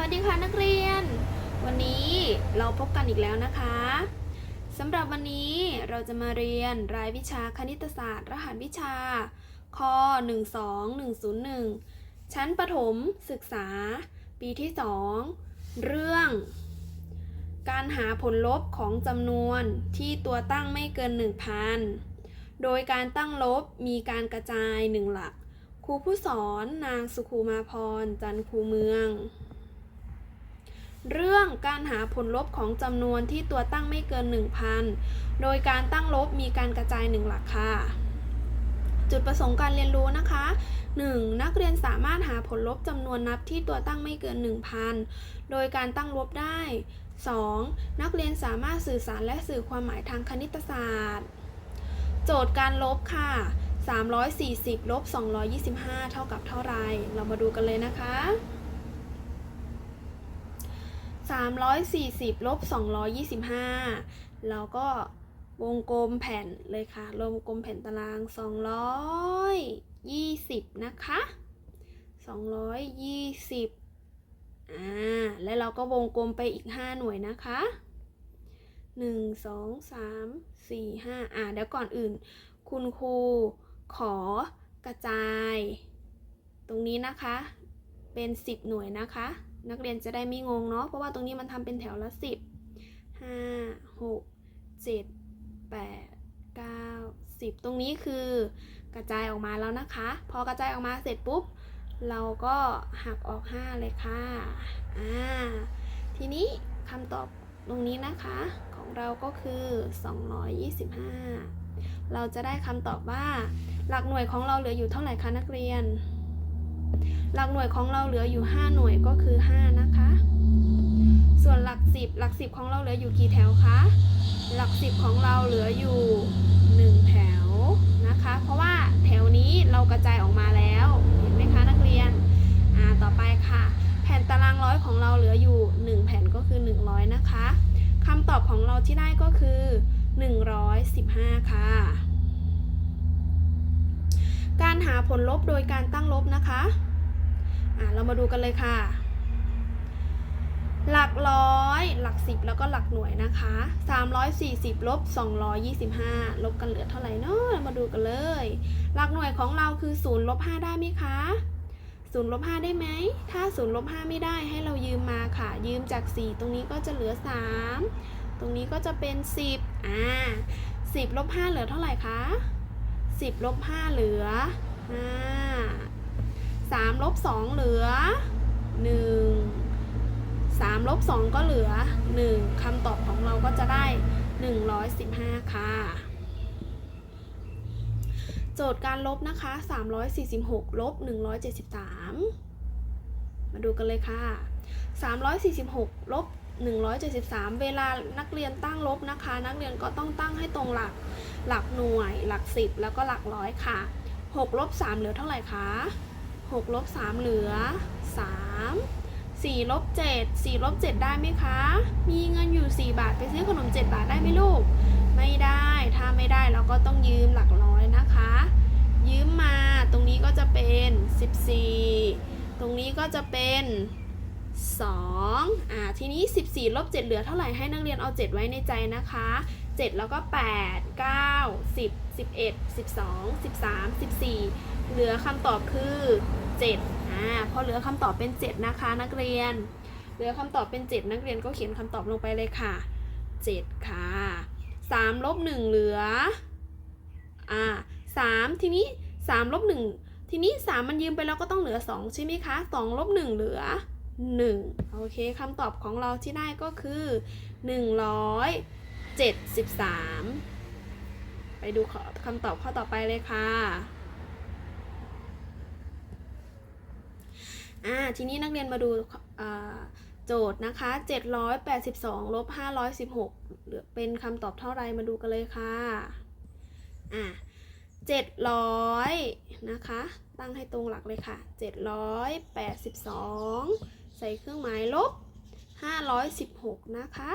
วัสดีค่ะนักเรียน วันนี้เราพบกันอีกแล้วนะคะสำหรับวันนี้เราจะมาเรียนรายวิชาคณิตศาสตร์ รหัสวิชาค12101 ชั้นประถมศึกษา ปีที่ 2 เรื่อง การหาผลลบของจำนวนที่ตัวตั้งไม่เกิน 1,000 โดยการตั้งลบมีการกระจายหนึ่งหลัก ครูผู้สอนนางสุคูมาพรจันคูเมือง เรื่องการหาผลลบของจำนวนที่ตัวตั้งไม่เกิน 1,000 โดยการตั้งลบมีการกระจายหนึ่งหลักค่ะ จุดประสงค์การเรียนรู้นะคะ 1. นักเรียนสามารถหาผลลบจำนวนนับที่ตัวตั้งไม่เกิน 1,000 โดยการตั้งลบได้ 2. นักเรียนสามารถสื่อสารและสื่อความหมายทางคณิตศาสตร์ โจทย์การลบค่ะ 340ลบ225 เท่ากับเท่าไร เรามาดูกันเลยนะคะ 340ลบ225เราก็วงกลมแผ่นเลยค่ะวงกลมแผ่นตาราง 220 นะคะ 220 อ่า แล้วเราก็วงกลมไปอีก 5 หน่วยนะคะ 1 2 3 4 5 อ่า เดี๋ยวก่อนอื่น คุณครูขอกระจาย ตรงนี้นะคะ เป็น 10 หน่วยนะคะ นักเรียนจะได้ไม่งงเนาะเพราะว่าตรงนี้มันทำเป็นแถวละ 10 5 6 7 8 9 10 ตรงนี้คือกระจายออกมาแล้วนะคะ พอกระจายออกมาเสร็จปุ๊บ เราก็หักออก 5 เลยค่ะอ่าทีนี้คำตอบตรงนี้นะคะของเราก็คือ 225 เราจะได้คำตอบว่า หลักหน่วยของเราเหลืออยู่เท่าไหร่คะนักเรียน หลักหน่วยของเราเหลืออยู่ 5 หน่วยก็คือ 5 นะคะ ส่วนหลัก 10 หลัก 10 ของเราเหลืออยู่กี่แถวคะ หลัก 10 ของเราเหลืออยู่ 1 แถวนะคะ เพราะว่าแถวนี้เรากระจายออกมาแล้ว เห็นไหมคะนักเรียน อ่า ต่อไปค่ะ แผ่นตารางร้อยของเราเหลืออยู่ 1 แผ่นก็คือ 100 นะคะคำตอบของเราที่ได้ก็คือ 115 ค่ะ การหาผลลบโดยการตั้งลบนะคะ อ่าเรามาดูกันเลยค่ะ หลักร้อย หลักสิบแล้วก็หลักหน่วยนะคะ 340ลบ225 ลบกันเหลือเท่าไหร่เนาะเรามาดูกันเลย หลักหน่วยของเราคือ0ลบ5ได้ไหมคะ0ลบ5ได้ไหม ถ้า0ลบ5ไม่ได้ให้เรายืมมาค่ะ ยืมจาก 4 ตรงนี้ก็จะเหลือ 3 ตรงนี้ก็จะเป็น 10 อ่า 10ลบ5เหลือเท่าไหร่คะ 10ลบ5เหลือ5 3ลบ2เหลือ 1 3ลบ2ก็เหลือ 1คำตอบของเราก็จะได้ 115 ค่ะ โจทย์การลบนะคะ 346ลบ173 มาดูกันเลยค่ะ 346ลบ173 เวลานักเรียนตั้งลบนะคะ นักเรียนก็ต้องตั้งให้ตรงหลักหลักหน่วย หลัก10แล้วก็หลักร้อยค่ะ6ลบ3เหลือเท่าไหร่คะ 6ลบ3เหลือ 3 4ลบ7 4ลบ7ได้ไหมคะ มีเงินอยู่ 4 บาทไปซื้อขนม 7 บาทได้ไหมลูก ไม่ได้ ถ้าไม่ได้เราก็ต้องยืมหลักร้อยนะคะ ยืมมาตรงนี้ก็จะเป็น 14 ตรงนี้ก็จะเป็น 2 อ่า ทีนี้ 14ลบ7เหลือเท่าไหร่ให้นักเรียนเอา 7 ไว้ในใจนะคะ 7 แล้วก็ 8 9 10 11 12 13 14 เหลือคำตอบคือ 7อ่าพอเหลือคำตอบเป็น 7 นะคะนักเรียน เหลือคำตอบเป็น 7 นักเรียนก็เขียนคำตอบลงไปเลยค่ะ 7 ค่ะ3ลบ1เหลืออ่า3ทีนี้3ลบ1ทีนี้ 3 มันยืมไปแล้วก็ต้องเหลือ 2 ใช่ไหมคะ2ลบ1เหลือ1โอเคคำตอบของเราที่ได้ก็คือ 173 ไปดูคำตอบข้อต่อไปเลยค่ะอ่าทีนี้นักเรียนมาดูโจทย์นะคะ 782ลบ516เหลือเป็นคำตอบเท่าไรมาดูกันเลยค่ะอ่า700นะคะ ตั้งให้ตรงหลักเลยค่ะ 782 ใส่เครื่องหมายลบ 516 นะคะ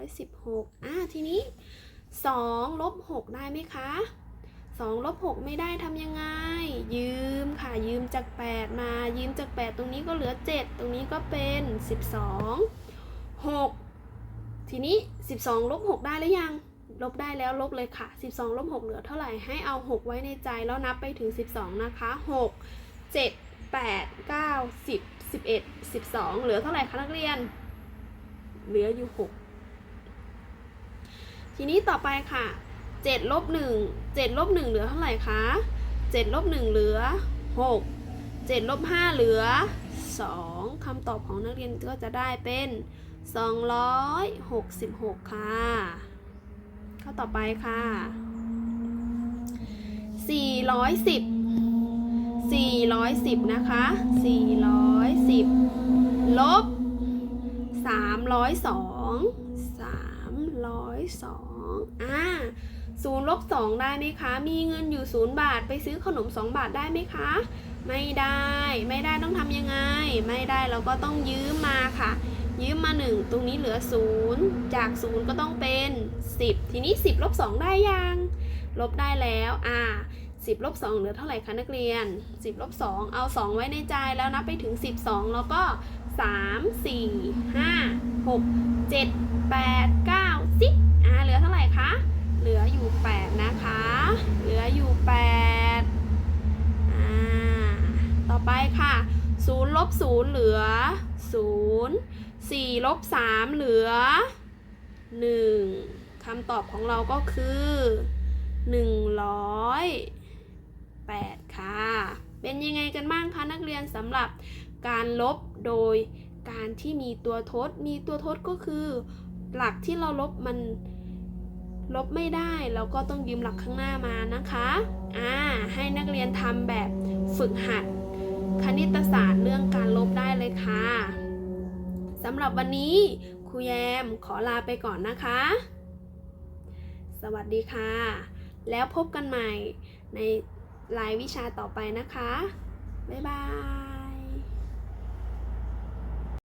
516อ่าทีนี้ 2 ลบ 6 ได้ไหมคะ 2 ลบ 6 ไม่ได้ทำยังไง ยืมค่ะยืมจาก 8 มายืมจาก 8 ตรงนี้ก็เหลือ 7 ตรงนี้ก็เป็น 12 6 ทีนี้ 12 ลบ 6 ได้หรือยัง ลบได้แล้วลบเลยค่ะ 12 ลบ 6 เหลือเท่าไหร่ให้เอา 6 ไว้ในใจแล้วนับไปถึง 12 นะคะ 6 7 8 9 10 สิบเอ็ดสิบสองเหลือเท่าไหร่คะนักเรียน เหลืออยู่หกทีนี้ต่อไปค่ะเจ็ดลบหนึ่งเจ็ดลบหนึ่งเหลือเท่าไหร่คะเจ็ดลบหนึ่งเหลือหกเจ็ดลบห้าเหลือสองคำตอบของนักเรียนก็จะได้เป็นสองร้อยหกสิบหกค่ะข้อต่อไปค่ะสี่ร้อยสิบ 410 นะคะ 410 ลบ 302 302อ่าศูนย์ลบ2ได้ไหมคะ มีเงินอยู่0บาทไปซื้อขนม 2 บาทได้ไหมคะ ไม่ได้ ไม่ได้ต้องทำยังไง ไม่ได้เราก็ต้องยืมมาค่ะ ยืมมา 1 ตรงนี้เหลือ0จาก0ก็ต้องเป็น 10 ทีนี้ 10ลบ2ได้ยัง ลบได้แล้ว อ่า 10ลบ2เหลือเท่าไหร่คะนักเรียน 10ลบ2เอา 2 ไว้ในใจแล้วนับไปถึง 12 แล้วก็ 3 4 5 6 7 8 9 10อ่าเหลือเท่าไหร่คะ เหลืออยู่ 8 นะคะ เหลืออยู่ 8 อ่า ต่อไปค่ะ0ลบ0เหลือ 0 4ลบ3เหลือ 1คำตอบของเราก็คือ 8 ค่ะ เป็นยังไงกันบ้างคะนักเรียนสำหรับการลบโดยการที่มีตัวทด มีตัวทดก็คือ หลักที่เราลบมันลบไม่ได้เราก็ต้องยืมหลักข้างหน้ามานะคะ อ่า ให้นักเรียนทำแบบฝึกหัด คณิตศาสตร์เรื่องการลบได้เลยค่ะสำหรับวันนี้ครูแยมขอลาไปก่อนนะคะ สวัสดีค่ะ แล้วพบกันใหม่ใน รายวิชาต่อไปนะคะ บ๊ายบาย